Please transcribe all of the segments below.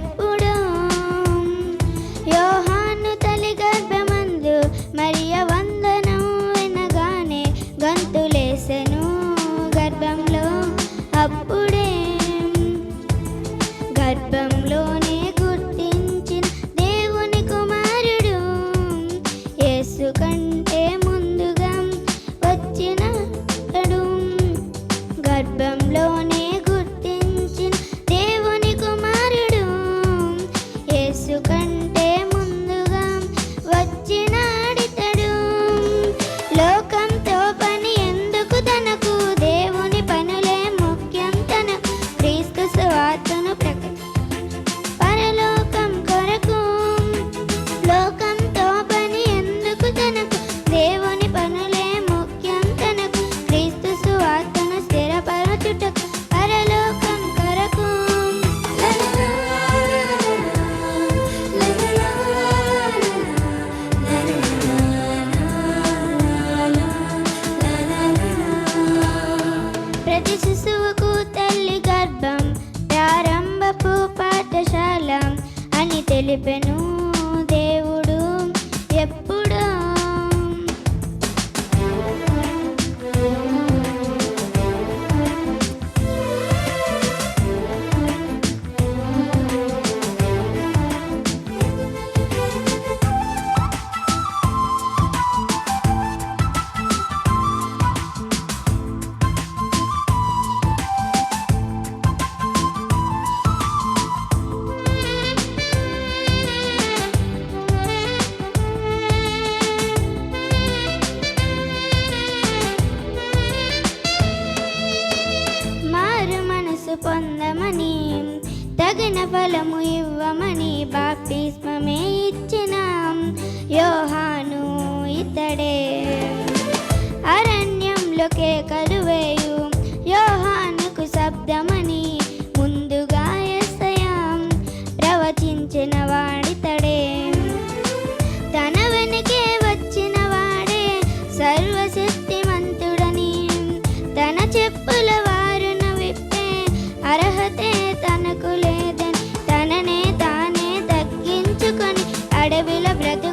ఎప్పుడు యోహాను గర్భమందు వందనం గంతులేసెను గర్భంలో అప్పు తెలిపెను దేవుడు ఎప్పుడు పొందమని తగిన ఫలము ఇవ్వమని బాప్తిస్మమే ఇచ్చిన. యోహాను ఇతడే. అరణ్యంలో కేకలు అడవిల బ్రతు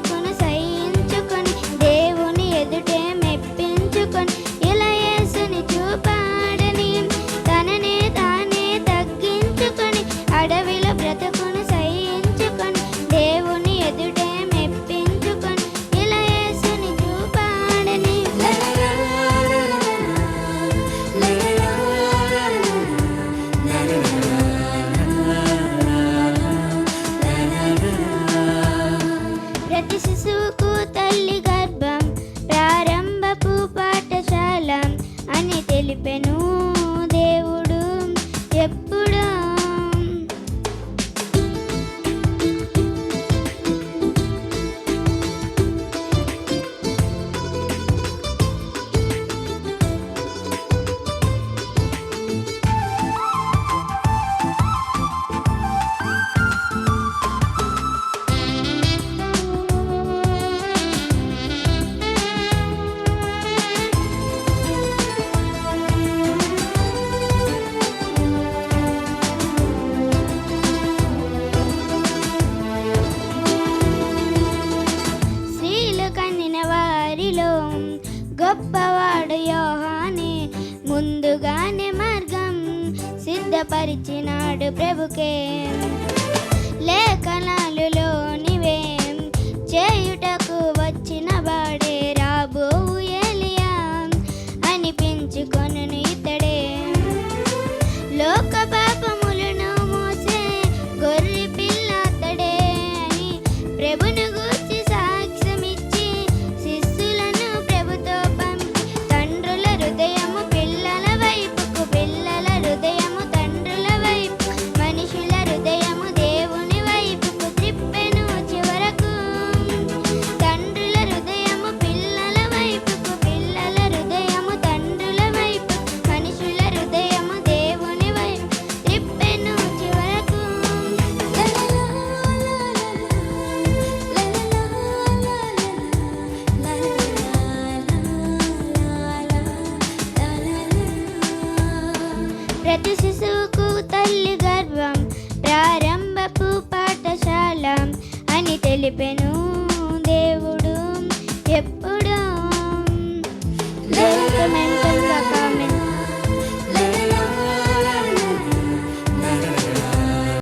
గొప్పవాడు యోహానే ముందుగానే మార్గం సిద్ధపరిచినాడు ప్రభుకే. లేఖనాలులోనివేం చేయు ప్రతి శిశువుకు తల్లి గర్వం ప్రారంభపు పాఠశాల అని తెలిపెను దేవుడు ఎప్పుడూ.